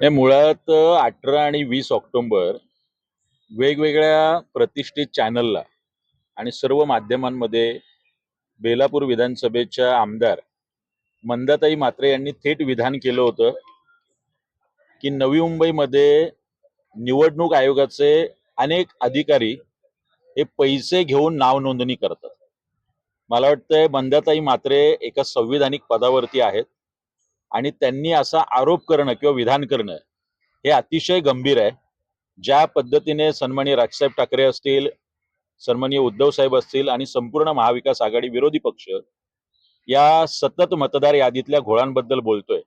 हे मुळात अठरा आणि वीस ऑक्टोबर वेगवेगळ्या प्रतिष्ठित चॅनलला आणि सर्व माध्यमांमध्ये बेलापूर विधानसभेच्या आमदार मंदाताई मात्रे यांनी थेट विधान केलं होतं की नवी मुंबईमध्ये निवडणूक आयोगाचे अनेक अधिकारी हे पैसे घेऊन नाव नोंदणी करतात. मला वाटतंय मंदाताई मात्रे एका संविधानिक पदावरती आहेत. आणि त्यांनी असा आरोप करणं किंवा विधान करणं हे अतिशय गंभीर आहे. ज्या पद्धतीने सन्माननीय राजसाहेब ठाकरे असतील सन्माननीय उद्धव साहेब असतील आणि संपूर्ण महाविकास आघाडी विरोधी पक्ष या सतत मतदार यादीतल्या घोळांबद्दल बोलतोय.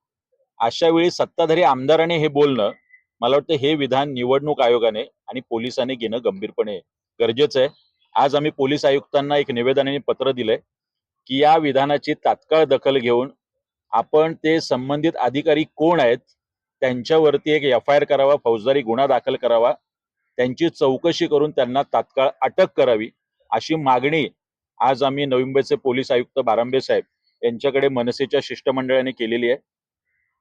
अशा वेळी सत्ताधारी आमदाराने हे बोलणं मला वाटतं हे विधान निवडणूक आयोगाने आणि पोलिसांनी घेणं गंभीरपणे गरजेचं आहे. आज आम्ही पोलीस आयुक्तांना एक निवेदनाने पत्र दिलंय की या विधानाची तात्काळ दखल घेऊन आपण ते संबंधित अधिकारी कोण आहेत त्यांच्यावरती एक एफ आय आर करावा फौजदारी गुन्हा दाखल करावा त्यांची चौकशी करून त्यांना तात्काळ अटक करावी अशी मागणी आज आम्ही नवी मुंबईचे पोलीस आयुक्त बारांबे साहेब यांच्याकडे मनसेच्या शिष्टमंडळाने केलेली आहे.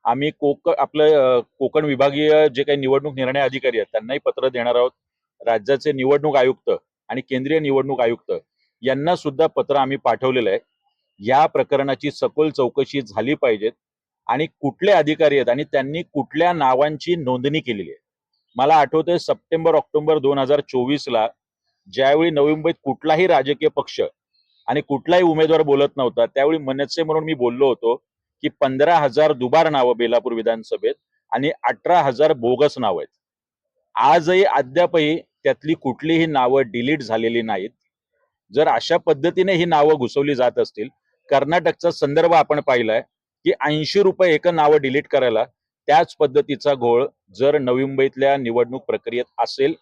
आम्ही कोक आपलं कोकण विभागीय जे काही निवडणूक निर्णय अधिकारी आहेत त्यांनाही पत्र देणार आहोत. राज्याचे निवडणूक आयुक्त आणि केंद्रीय निवडणूक आयुक्त यांना सुद्धा पत्र आम्ही पाठवलेलं आहे. या प्रकरणाची सखोल चौकशी झाली पाहिजेत. आणि कुठले अधिकारी आहेत आणि त्यांनी कुठल्या नावांची नोंदणी केलेली आहे? मला आठवतंय सप्टेंबर ऑक्टोबर दोन हजार चोवीस ला ज्यावेळी नवी मुंबईत कुठलाही राजकीय पक्ष आणि कुठलाही उमेदवार बोलत नव्हता त्यावेळी मनसे म्हणून मी बोललो होतो की पंधरा हजार दुबार नावं बेलापूर विधानसभेत आणि अठरा हजार बोगस नावं आहेत. आजही अद्यापही त्यातली कुठलीही नावं डिलीट झालेली नाहीत. जर अशा पद्धतीने ही नावं घुसवली जात असतील कर्नाटकचा संदर्भ आपण पाहिलाय की ऐंशी रुपये एक नावं डिलीट करायला त्याच पद्धतीचा घोळ जर नवी मुंबईतल्या निवडणूक प्रक्रियेत असेल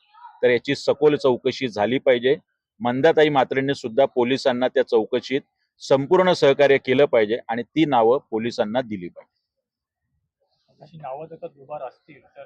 तर याची सखोल चौकशी झाली पाहिजे. मंदाताई मात्रेंनी सुद्धा पोलिसांना त्या चौकशीत संपूर्ण सहकार्य केलं पाहिजे आणि ती नावं पोलिसांना दिली पाहिजे. नावं जर दुबार असतील तर